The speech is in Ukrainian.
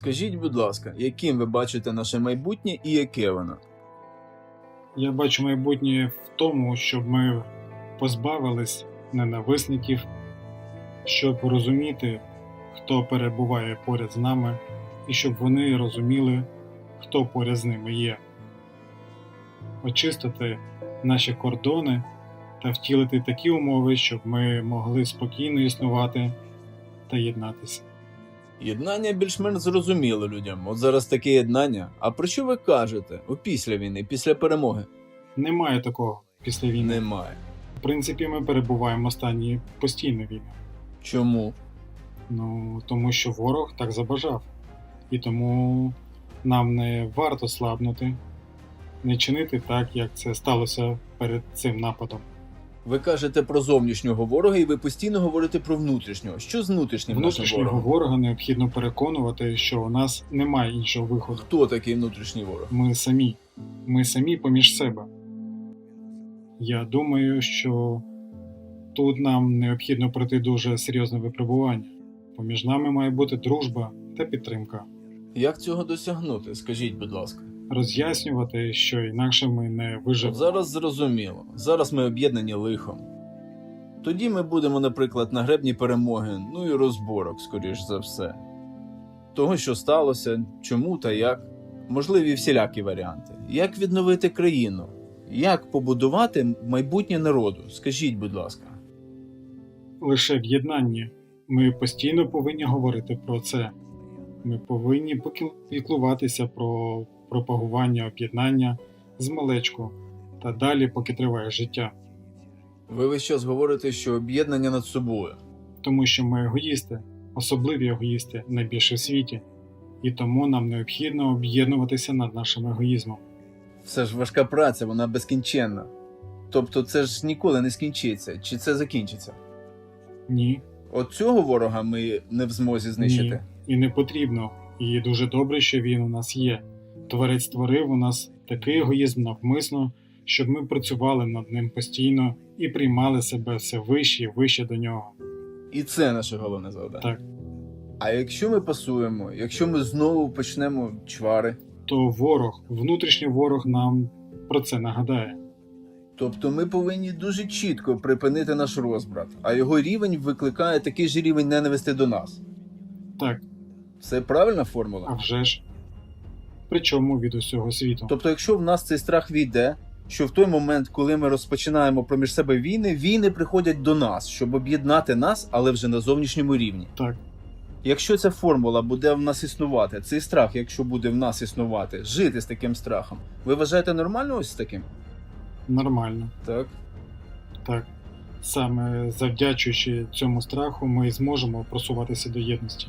Скажіть, будь ласка, яким ви бачите наше майбутнє і яке воно? Я бачу майбутнє в тому, щоб ми позбавились ненависників, щоб розуміти, хто перебуває поряд з нами, і щоб вони розуміли, хто поряд з ними є. Очистити наші кордони та втілити такі умови, щоб ми могли спокійно існувати та єднатися. Єднання більш-менш зрозуміло людям. От зараз таке єднання. А про що ви кажете? У після війни, після перемоги? Немає такого після війни. Немає. В принципі, ми перебуваємо в стані постійної війни. Чому? Ну, тому що ворог так забажав. І тому нам не варто слабнути, не чинити так, як це сталося перед цим нападом. Ви кажете про зовнішнього ворога, і ви постійно говорите про внутрішнього. Що з внутрішнім Внутрішнього ворогом? ворога необхідно переконувати, що у нас немає іншого виходу. Хто такий внутрішній ворог? Ми самі. Ми самі поміж себе. Я думаю, що тут нам необхідно пройти дуже серйозне випробування. Поміж нами має бути дружба та підтримка. Як цього досягнути? Скажіть, будь ласка. Роз'яснювати, що інакше ми не виживемо. зараз зрозуміло. Зараз ми об'єднані лихом. Тоді ми будемо, наприклад, на гребні перемоги, ну і розборок, скоріш за все. Того, що сталося, чому та як. Можливі всілякі варіанти. Як відновити країну? Як побудувати майбутнє народу? Скажіть, будь ласка. лише в єднанні. Ми постійно повинні говорити про це. Ми повинні піклуватися про пропагування об'єднання з малечку та далі, поки триває життя. Ви весь час говорите, що об'єднання над собою. Тому що ми егоїсти, особливі егоїсти найбільше в світі, і тому нам необхідно об'єднуватися над нашим егоїзмом. Це ж важка праця, вона безкінченна. Тобто це ж ніколи не скінчиться, чи це закінчиться? Ні, От цього ворога ми не в змозі знищити. і не потрібно. І дуже добре, що він у нас є. Творець створив у нас такий егоїзм навмисно, щоб ми працювали над ним постійно і приймали себе все вище і вище до нього. І це наше головне завдання. Так. А якщо ми пасуємо, якщо ми знову почнемо чвари, То ворог, внутрішній ворог нам про це нагадає. тобто ми повинні дуже чітко припинити наш розбрат, а його рівень викликає такий же рівень ненависти до нас. Так, Це правильна а формула? вже ж. Причому від усього світу. Тобто, якщо в нас цей страх війде, що в той момент, коли ми розпочинаємо проміж себе війни, війни приходять до нас, щоб об'єднати нас, але вже на зовнішньому рівні. Так, Якщо ця формула буде в нас існувати, цей страх, якщо буде в нас існувати, жити з таким страхом, ви вважаєте нормально ось з таким? нормально. Так. Так. Саме завдячуючи цьому страху, ми зможемо просуватися до єдності.